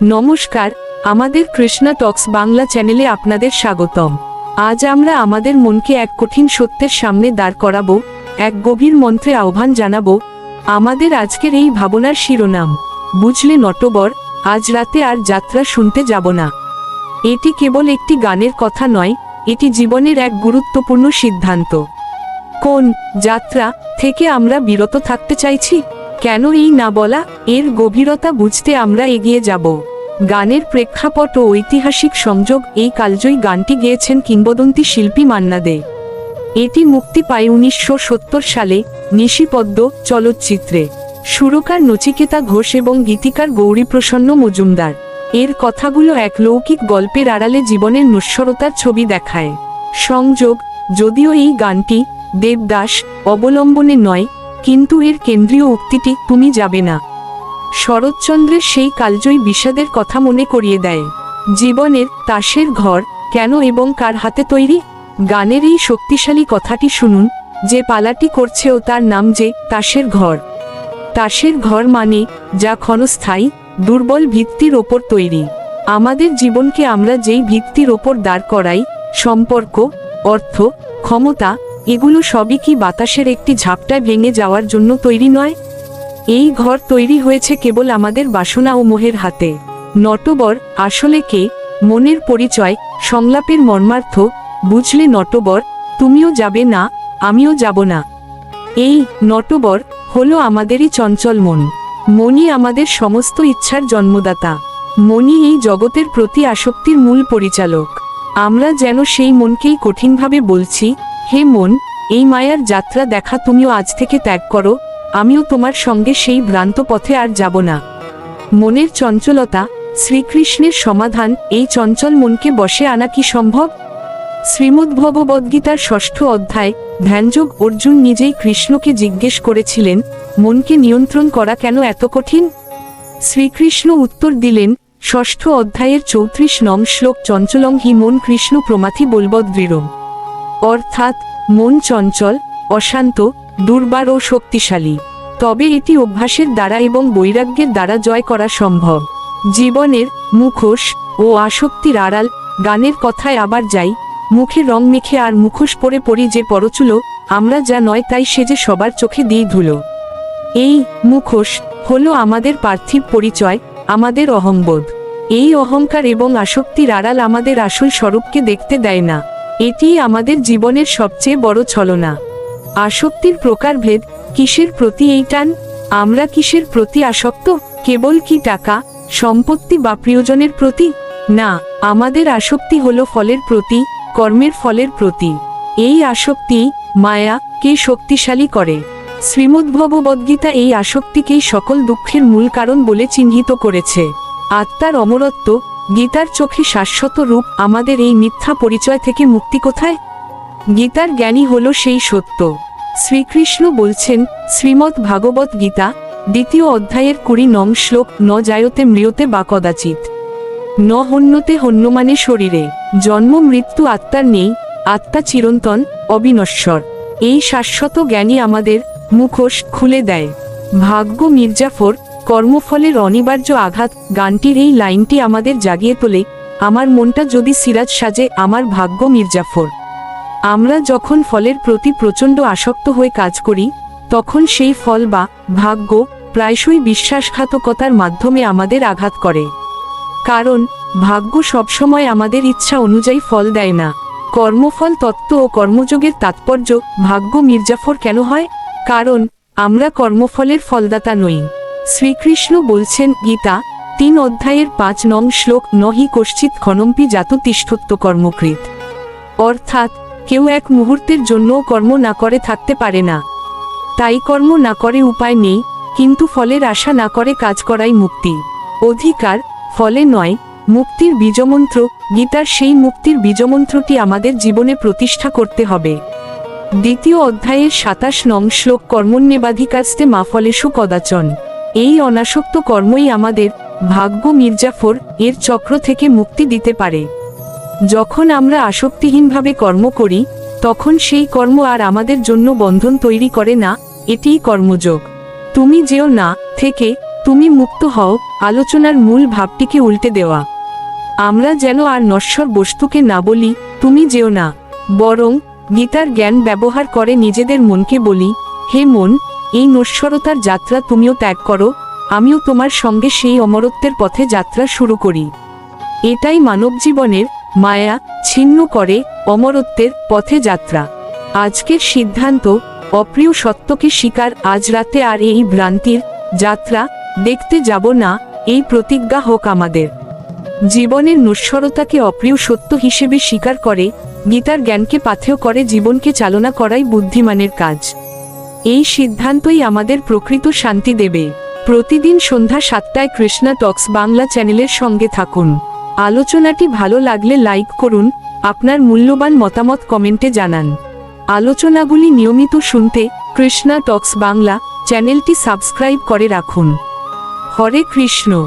নমস্কার, আমাদের কৃষ্ণা টক্স বাংলা চ্যানেলে আপনাদের স্বাগতম। আজ আমরা আমাদের মনকে এক কঠিন সত্যের সামনে দাঁড় করাবো, এক গভীর মন্ত্রে আহ্বান জানাব, আমাদের আজকের এই ভাবনার শিরোনাম। বুঝলে নটবর, আজ রাতে আর যাত্রা শুনতে যাব না। এটি কেবল একটি গানের কথা নয়, এটি জীবনের এক গুরুত্বপূর্ণ সিদ্ধান্ত। কোন যাত্রা থেকে আমরা বিরত থাকতে চাইছি? কেন এই না বলা, এর গভীরতা বুঝতে আমরা এগিয়ে যাব। গানের প্রেক্ষাপট ও ঐতিহাসিক সংযোগ এই কালজয়ী গানটি গেয়েছেন কিংবদন্তি শিল্পী মান্না দে এটি মুক্তি পায় উনিশশো সত্তর সালে নিশিপদ্ম চলচ্চিত্রে। সুরকার নচিকেতা ঘোষ এবং গীতিকার গৌরীপ্রসন্ন মজুমদার। এর কথাগুলো এক লৌকিক গল্পের আড়ালে জীবনের নশ্বরতার ছবি দেখায়। সংযোগ, যদিও এই গানটি দেবদাস অবলম্বনে নয় কিন্তু এর কেন্দ্রীয় উক্তিটি, তুমি যাবে না। শরৎচন্দ্রের সেই কালজয়ী বিষাদের কথা মনে করিয়ে দেয়। জীবনের তাসের ঘর, কেন এবং কার হাতে তৈরি? গানের এই শক্তিশালী কথাটি শুনুন, যে পালাটি করছে ও তার নাম যে, তাসের ঘর। তাসের ঘর মানে যা ক্ষণস্থায়ী, দুর্বল ভিত্তির ওপর তৈরি। আমাদের জীবনকে আমরা যেই ভিত্তির ওপর দাঁড় করাই, সম্পর্ক, অর্থ, ক্ষমতা এগুলো সবই কি বাতাসের একটি ঝাপটায় ভেঙে যাওয়ার জন্য তৈরি নয়? এই ঘর তৈরি হয়েছে কেবল আমাদের বাসনা ও মোহের হাতে। নটবর, আসলে কে? মনের পরিচয়, সংলাপের মর্মার্থ, বুঝলে নটবর, তুমিও যাবে না, আমিও যাব না। এই নটবর হলো আমাদেরই চঞ্চল মন। মনই আমাদের সমস্ত ইচ্ছার জন্মদাতা। মনই এই জগতের প্রতি আসক্তির মূল পরিচালক। আমরা যেন সেই মনকেই কঠিনভাবে বলছি হে মন, এই মায়ার যাত্রা দেখা তুমিও আজ থেকে ত্যাগ করো, আমিও তোমার সঙ্গে সেই ভ্রান্ত পথে আর যাব না। মনের চঞ্চলতা, শ্রীকৃষ্ণের সমাধান, এই চঞ্চল মনকে বসে আনা কি সম্ভব? শ্রীমদ্ভগবদ্গীতার ষষ্ঠ অধ্যায়, ধ্যানযোগ অর্জুন নিজেই কৃষ্ণকে জিজ্ঞেস করেছিলেন, মনকে নিয়ন্ত্রণ করা কেন এত কঠিন? শ্রীকৃষ্ণ উত্তর দিলেন, ষষ্ঠ অধ্যায়ের চৌত্রিশ নং শ্লোক চঞ্চলং হি মন কৃষ্ণ প্রমাথি বলবদ দৃঢ়। অর্থাৎ মন চঞ্চল, অশান্ত, দুর্বার ও শক্তিশালী। তবে এটি অভ্যাসের দ্বারা এবং বৈরাগ্যের দ্বারা জয় করা সম্ভব। জীবনের মুখোশ ও আসক্তির আড়াল গানের কথায় আবার যাই, মুখে রং মেখে আর মুখোশ পরে পরি যে পরচুলো, আমরা যা নয় তাই সে যে সবার চোখে দিয়ে ধুলো। এই মুখোশ হলো আমাদের পার্থিব পরিচয়, আমাদের অহংবোধ। এই অহংকার এবং আসক্তির আড়াল আমাদের আসল স্বরূপকে দেখতে দেয় না। এটিই আমাদের জীবনের সবচেয়ে বড় ছলনা। আসক্তির প্রকারভেদ কিসের প্রতি এই টান? আমরা কিসের প্রতি আসক্ত? কেবল কি টাকা, সম্পত্তি বা প্রিয়জনের প্রতি? না, আমাদের আসক্তি হল ফলের প্রতি, কর্মের ফলের প্রতি। এই আসক্তি, মায়া, কে শক্তিশালী করে? শ্রীমদ্ভগবদ্গীতা এই আসক্তিকেই সকল দুঃখের মূল কারণ বলে চিহ্নিত করেছে। আত্মার অমরত্ব গীতার চোখে শাশ্বত রূপ আমাদের এই মিথ্যা পরিচয় থেকে মুক্তি কোথায়? গীতার জ্ঞানী হল সেই সত্য। শ্রীকৃষ্ণ বলছেন শ্রীমৎ ভাগবত গীতা, দ্বিতীয় অধ্যায়ের কুড়ি নং শ্লোক, ন জায়তে মৃয়তে বা কদাচিৎ। ন হন্যতে হন্যমানে শরীরে। জন্ম, মৃত্যু আত্মার নেই, আত্মা চিরন্তন, অবিনশ্বর। এই শাশ্বত জ্ঞানী আমাদের মুখোশ খুলে দেয়। ভাগ্য মির্জাফর কর্মফলের অনিবার্য আঘাত, গানটির এই লাইনটি আমাদের জাগিয়ে তোলে, আমার মনটা যদি সিরাজ সাজে, আমার ভাগ্য মির্জাফর। আমরা যখন ফলের প্রতি প্রচণ্ড আসক্ত হয়ে কাজ করি, তখন সেই ফল বা ভাগ্য প্রায়শই বিশ্বাসঘাতকতার মাধ্যমে আমাদের আঘাত করে। কারণ, ভাগ্য সবসময় আমাদের ইচ্ছা অনুযায়ী ফল দেয় না। কর্মফল তত্ত্ব ও কর্মযোগের তাৎপর্য, ভাগ্য মির্জাফর কেন হয়? কারণ, আমরা কর্মফলের ফলদাতা নই। শ্রীকৃষ্ণ বলছেন, গীতা, তিন অধ্যায়ের পাঁচ নং শ্লোক নহি কশ্চিৎ ক্ষণম্পি জাত তিষ্ঠত্ব কর্মকৃত। অর্থাৎ, কেউ এক মুহূর্তের জন্যও কর্ম না করে থাকতে পারে না। তাই কর্ম না করে উপায় নেই, কিন্তু ফলের আশা না করে কাজ করাই মুক্তি। অধিকার, ফলে নয়, মুক্তির বীজমন্ত্র, গীতার সেই মুক্তির বীজমন্ত্রটি আমাদের জীবনে প্রতিষ্ঠা করতে হবে। দ্বিতীয় অধ্যায়ের সাতাশ নং শ্লোক কর্মণ্যেবাধিকাস্তে মা ফলেশু কদাচন। এই অনাসক্ত কর্মই আমাদের ভাগ্য মির্জাফর এর চক্র থেকে মুক্তি দিতে পারে। যখন আমরা আসক্তিহীনভাবে কর্ম করি, তখন সেই কর্ম আর আমাদের জন্য বন্ধন তৈরি করে না, এটিই কর্মযোগ। তুমি যেও না থেকে তুমি মুক্ত হও, আলোচনার মূল ভাবটিকে উল্টে দেওয়া। আমরা যেন আর নশ্বর বস্তুকে না বলি, তুমি যেও না। বরং গীতার জ্ঞান ব্যবহার করে নিজেদের মনকে বলি, হে মন এই নশ্বরতার যাত্রা তুমিও ত্যাগ করো, আমিও তোমার সঙ্গে সেই অমরত্বের পথে যাত্রা শুরু করি। এটাই মানব জীবনের মায়া, ছিন্ন করে অমরত্বের পথে যাত্রা। আজকের সিদ্ধান্ত, অপ্রিয় সত্যকে স্বীকার, আজ রাতে আর এই ভ্রান্তির যাত্রা, দেখতে যাব না, এই প্রতিজ্ঞা হোক আমাদের। জীবনের নশ্বরতাকে অপ্রিয় সত্য হিসেবে স্বীকার করে, গীতার জ্ঞানকে পাথেয় করে জীবনকে চালনা করাই বুদ্ধিমানের কাজ। এই সিদ্ধান্তই আমাদের প্রকৃত শান্তি দেবে। প্রতিদিন সন্ধ্যা সাতটায় কৃষ্ণা টক্স বাংলা চ্যানেলের সঙ্গে থাকুন। আলোচনাটি ভালো লাগলে লাইক করুন, আপনার মূল্যবান মতামত কমেন্টে জানান। আলোচনাগুলি নিয়মিত শুনতে কৃষ্ণা টক্স বাংলা চ্যানেলটি সাবস্ক্রাইব করে রাখুন। হরে কৃষ্ণ।